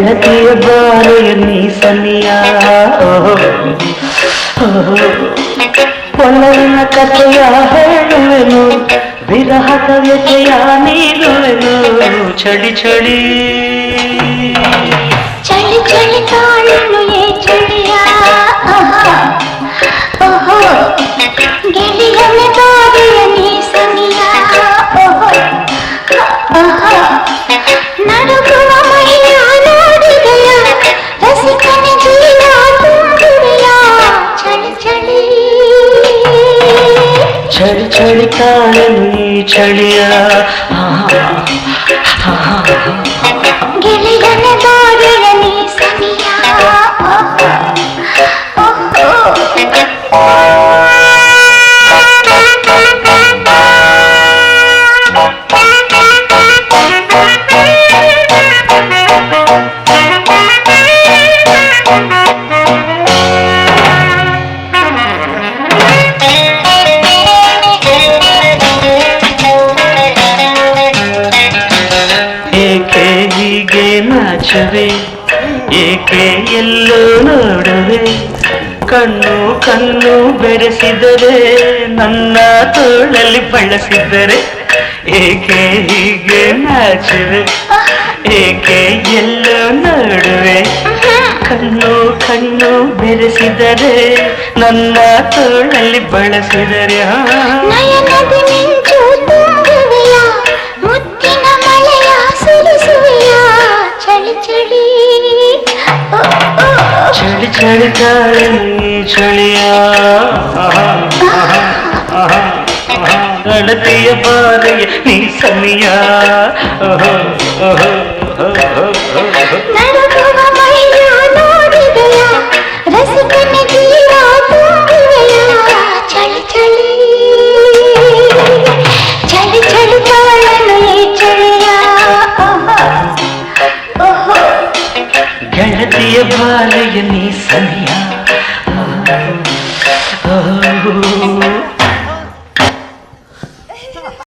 ಬೆಳಕಿಯ ಬಾರೆಯ ನೀ ಸನಿಯ ಒಲವಿನ ಕಥೆಯ ಹೇಳುವೆನು ವಿರಹ ಕವಿತೆಯ ನೀಡುವೆನು ಚಳಿ ಚಳಿ ಚಳಿ ಚಳಿ ಕಾಣಲು ಚಳಿ ಕಾಣನು ಈ ಚಳಿಯ ಆಹಾ, ಆಹಾ. ಗೆಳೆಯನ ಬಾರಿಯ ನೀ ಸನಿಯಾ ನಾಚುವೆ ಏಕೆ ಎಲ್ಲೂ ನೋಡುವೆ ಕಣ್ಣು ಕಣ್ಣು ಬೆರೆಸಿದರೆ ನನ್ನ ತೋಳಲ್ಲಿ ಬಳಸಿದರೆ ಏಕೆ ಹೀಗೆ ನಾಚುವೆ ಏಕೆ ಎಲ್ಲೋ ನೋಡುವೆ ಕಣ್ಣು ಕಣ್ಣು ಬೆರೆಸಿದರೆ ನನ್ನ ತೋಳಲ್ಲಿ ಬಳಸಿದರೆ ചളി ചളിക്കാളെ നീ ചളിയാ നടത്തിയ പാതയെ നീ സമിയാ தேவாலய நீ சனியா?